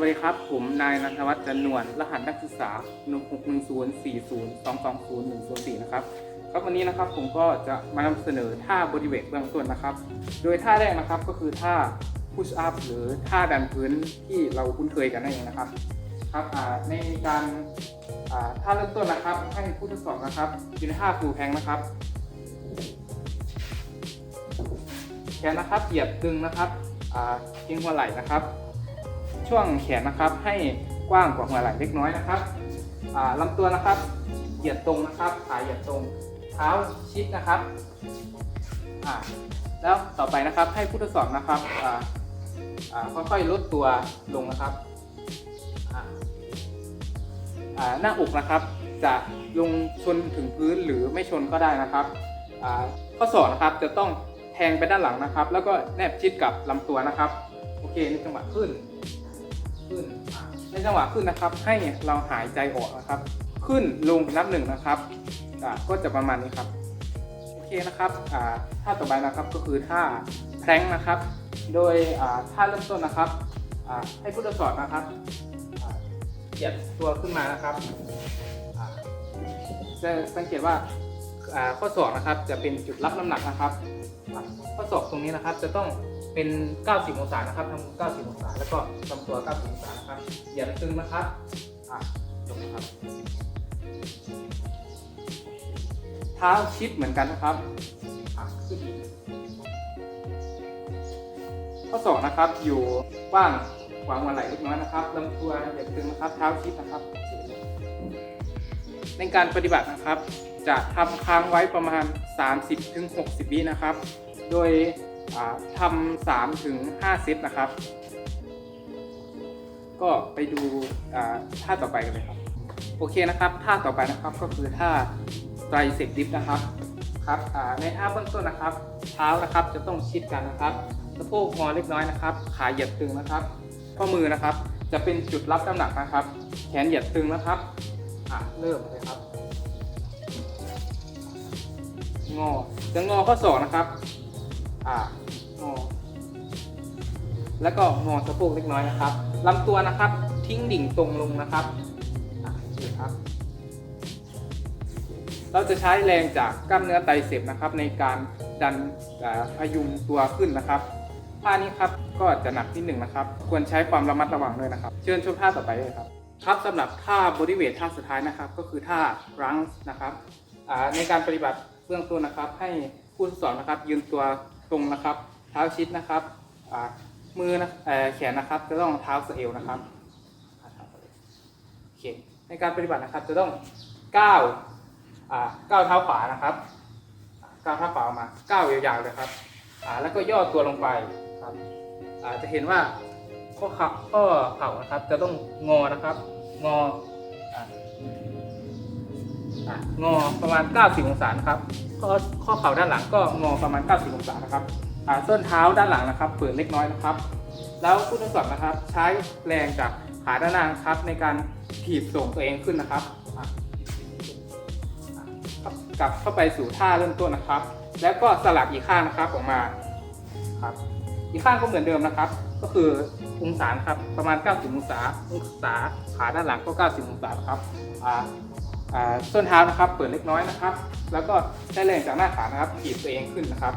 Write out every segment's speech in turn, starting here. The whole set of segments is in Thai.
วัสดีครับ ผมนายนันทวัฒน์จันนวลรหัสนักศึกษา 6 1 0 4 0 2 2 0 1 0 4 นะครับ ครับวันนี้นะครับผมก็จะมานำเสนอท่าบริเวณเบื้องต้นนะครับ โดยท่าแรกนะครับก็คือท่า push up หรือท่าดันพื้นที่เราคุ้นเคยกันนั่นเองนะครับ ครับในการท่าเริ่มต้นนะครับ ให้ผู้ทดสอบนะครับยู่ในท่าฟูแพงนะครับแขนนะครับเหยียบตึงนะครับเอียงหัวไหล่นะครับ ช่วงแขนนะครับให้กว้างกว่าหัวไหล่เล็กน้อยนะครับอ่าลำตัวนะครับ เหยียดตรงนะครับ ขาเหยียดตรง เท้าชิดนะครับ แล้วต่อไปนะครับให้ผู้ทดสอบนะครับอ่อ่าค่อยๆลดตัวลงนะครับหน้าอกนะครับ จะลงชนถึงพื้นหรือไม่ชนก็ได้นะครับข้อศอกนะครับจะต้องแทงไปด้านหลังนะครับ แล้วก็แนบชิดกับลำตัวนะครับ โอเคในจังหวะขึ้น ขึ้น ในจังหวะขึ้นนะครับ ให้เราหายใจออกนะครับ ขึ้นลงนับหนึ่งนะครับก็จะประมาณนี้ครับโอเคนะครับอ่าท่าต่อไปนะครับก็คือท่าแพลงก์นะครับ โดยอ่าท่าเริ่มต้นนะครับให้ผู้ทดสอบนะครับเหยียดตัวขึ้นมานะครับจะสังเกตว่าข้อศอกนะครับจะเป็นจุดรับน้ำหนักนะครับ ข้อศอกตรงนี้นะครับจะต้อง เป็น 90 องศานะครับทำ90 องศา แล้วก็ลำตัว 90 องศานะครับเหยียดตึงนะครับอะจบนะครับ เท้าชิดเหมือนกันนะครับอะขึ้นอีกข้อศอกนะครับ อยู่กว้างกว่าหัวไหล่เล็กน้อยนะครับลำตัวเหยียดตึงนะครับ เท้าชิดนะครับ ในการปฏิบัตินะครับ จะทำค้างไว้ประมาณ 30-60 วินะครับ โดย อ่าทำ3ถึง5เซตนะครับ ก็ไปดูท่าต่อไปกันเลยครับ โอเคนะครับ ท่าต่อไปนะครับก็คือท่าไตรเซปดิฟนะครับครับในท่าเบื้องต้นนะครับ เท้านะครับจะต้องชิดกันนะครับสะโพกงอเล็กน้อยนะครับ ขาเหยียดตึงนะครับข้อมือนะครับ จะเป็นจุดรับน้ำหนักนะครับ แขนเหยียดตึงนะครับอะเริ่มเลยครับ งอจะงอข้อศอกนะครับ อ่างอแล้วก็งอสะโพกเล็กน้อยนะครับลำตัวนะครับ ทิ้งดิ่งตรงลงนะครับอะนี่ครับ เราจะใช้แรงจากกล้ามเนื้อไตรเสพนะครับ ในการดันพยุงตัวขึ้นนะครับท่านี้ครับก็จะหนักที่หนึ่งนะครับ ควรใช้ความระมัดระวังด้วยนะครับ เชิญชมท่าต่อไปเลยครับครับสำหรับท่าบริเวทท่าสุดท้ายนะครับ ก็คือท่ารังนะครับในการปฏิบัติเบื้องต้นนะครับ ให้ผู้สอนนะครับยืนตัว ตรงนะครับ เท้าชิดนะครับมือนะแขนนะครับ จะต้องเท้าสเอวนะครับโอเคในการปฏิบัตินะครับ จะต้องก้าวก้าวเท้าขวานะครับก้าวเท้าขวาออกมาก้าวยาวๆเลยครับแล้วก็ย่อตัวลงไปครับจะเห็นว่าข้อเข่าข้อเข่านะครับ จะต้องงอนะครับ งออ่าอ่างอประมาณ 90 องศานะครับ ข้อข้อเข่าด้านหลังก็งอประมาณ 90 องศานะครับส้นเท้าด้านหลังนะครับ เปิดเล็กน้อยนะครับ แล้วผู้ทดสอบนะครับ ใช้แรงจากขาด้านหน้าครับในการถีบส่งตัวเองขึ้นนะครับกลับเข้าไปสู่ท่าเริ่มต้นนะครับ แล้วก็สลับอีกข้างนะครับออกมาครับ อีกข้างก็เหมือนเดิมนะครับ ก็คือองศาครับประมาณ 90 องศาองศาขาด้านหลังก็ 90 องศาครับ ส้นเท้านะครับเปิดเล็กน้อยนะครับ แล้วก็ใช้แรงจากหน้าขานะครับถีบตัวเองขึ้นนะครับ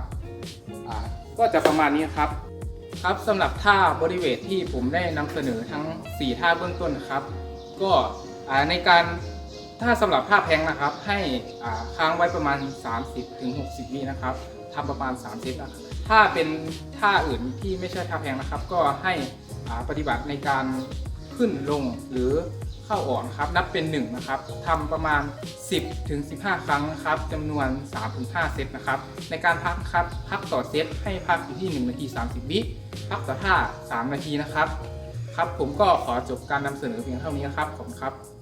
ก็จะประมาณนี้ครับครับสำหรับท่าบริเวทที่ผมได้นำเสนอทั้ง 4 ท่าเบื้องต้นนะครับ ก็ในการถ้าสำหรับท่าแพงนะครับ ให้ค้างไว้ประมาณ 30-60วินะครับทำประมาณ3เซตนะครับถ้าเป็นท่าอื่นที่ไม่ใช่ท่าแพงนะครับ ก็ให้ปฏิบัติในการขึ้นลงหรือ ข้าอ่อนครับนับเป็น1นะครับทำประมาณ 10ถึง15 ครั้งนะครับจำนวน 3-5 เซตนะครับในการพักครับพักต่อเซตให้พักอยู่ที่ 1 นาที 30 วิพักต่อท่า 3 นาทีนะครับครับผมก็ขอจบการนำเสนอเพียงเท่านี้นะครับขอบคุณครับ